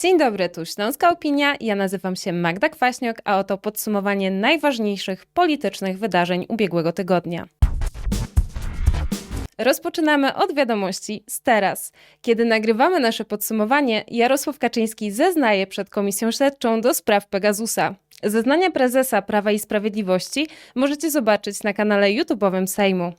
Dzień dobry, tu Śląska Opinia. Ja nazywam się Magda Kwaśniok, a oto podsumowanie najważniejszych politycznych wydarzeń ubiegłego tygodnia. Rozpoczynamy od wiadomości z teraz. Kiedy nagrywamy nasze podsumowanie, Jarosław Kaczyński zeznaje przed Komisją Śledczą do spraw Pegasusa. Zeznania prezesa Prawa i Sprawiedliwości możecie zobaczyć na kanale YouTube'owym Sejmu.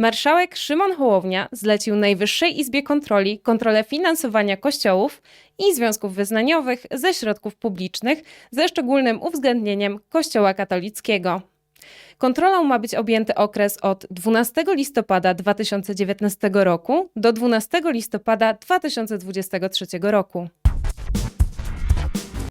Marszałek Szymon Hołownia zlecił Najwyższej Izbie Kontroli kontrolę finansowania kościołów i związków wyznaniowych ze środków publicznych, ze szczególnym uwzględnieniem Kościoła katolickiego. Kontrolą ma być objęty okres od 12 listopada 2019 roku do 12 listopada 2023 roku.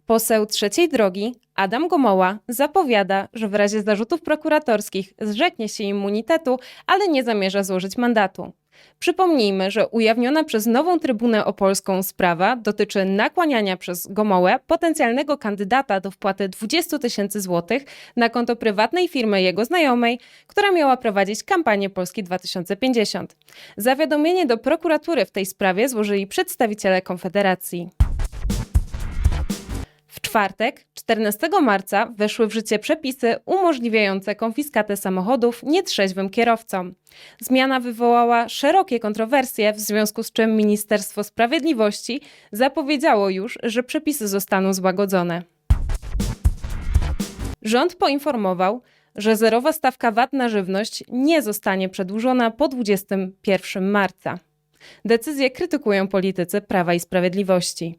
Poseł trzeciej drogi, Adam Gomoła, zapowiada, że w razie zarzutów prokuratorskich zrzeknie się immunitetu, ale nie zamierza złożyć mandatu. Przypomnijmy, że ujawniona przez nową Trybunę Opolską sprawa dotyczy nakłaniania przez Gomołę potencjalnego kandydata do wpłaty 20 tysięcy złotych na konto prywatnej firmy jego znajomej, która miała prowadzić kampanię Polski 2050. Zawiadomienie do prokuratury w tej sprawie złożyli przedstawiciele Konfederacji. Czwartek, 14 marca, weszły w życie przepisy umożliwiające konfiskatę samochodów nietrzeźwym kierowcom. Zmiana wywołała szerokie kontrowersje, w związku z czym Ministerstwo Sprawiedliwości zapowiedziało już, że przepisy zostaną złagodzone. Rząd poinformował, że zerowa stawka VAT na żywność nie zostanie przedłużona po 21 marca. Decyzję krytykują politycy Prawa i Sprawiedliwości.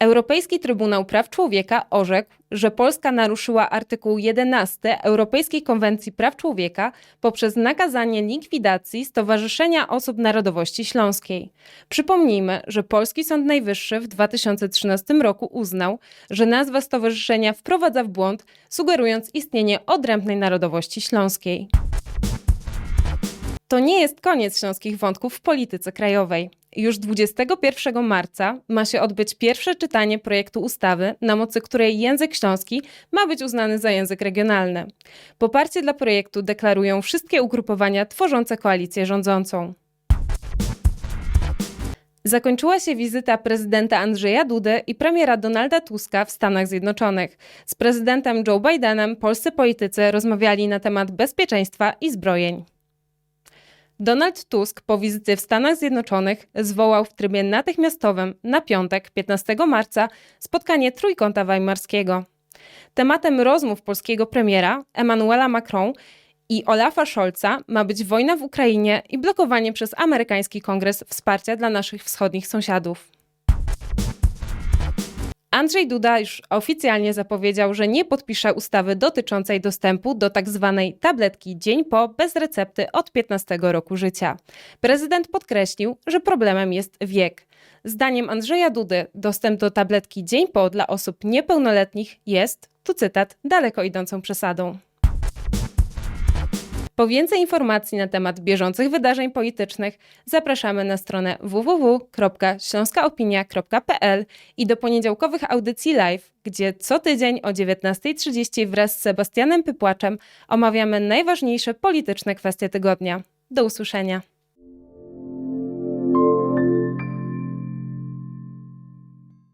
Europejski Trybunał Praw Człowieka orzekł, że Polska naruszyła artykuł 11 Europejskiej Konwencji Praw Człowieka poprzez nakazanie likwidacji Stowarzyszenia Osób Narodowości Śląskiej. Przypomnijmy, że polski Sąd Najwyższy w 2013 roku uznał, że nazwa stowarzyszenia wprowadza w błąd, sugerując istnienie odrębnej narodowości śląskiej. To nie jest koniec śląskich wątków w polityce krajowej. Już 21 marca ma się odbyć pierwsze czytanie projektu ustawy, na mocy której język śląski ma być uznany za język regionalny. Poparcie dla projektu deklarują wszystkie ugrupowania tworzące koalicję rządzącą. Zakończyła się wizyta prezydenta Andrzeja Dudy i premiera Donalda Tuska w Stanach Zjednoczonych. Z prezydentem Joe Bidenem polscy politycy rozmawiali na temat bezpieczeństwa i zbrojeń. Donald Tusk po wizycie w Stanach Zjednoczonych zwołał w trybie natychmiastowym na piątek 15 marca spotkanie Trójkąta Weimarskiego. Tematem rozmów polskiego premiera Emmanuela Macron i Olafa Scholza ma być wojna w Ukrainie i blokowanie przez amerykański kongres wsparcia dla naszych wschodnich sąsiadów. Andrzej Duda już oficjalnie zapowiedział, że nie podpisze ustawy dotyczącej dostępu do tzw. tabletki dzień po bez recepty od 15 roku życia. Prezydent podkreślił, że problemem jest wiek. Zdaniem Andrzeja Dudy dostęp do tabletki dzień po dla osób niepełnoletnich jest, tu cytat, daleko idącą przesadą. Po więcej informacji na temat bieżących wydarzeń politycznych zapraszamy na stronę www.śląskaopinia.pl i do poniedziałkowych audycji live, gdzie co tydzień o 19.30 wraz z Sebastianem Pypłaczem omawiamy najważniejsze polityczne kwestie tygodnia. Do usłyszenia.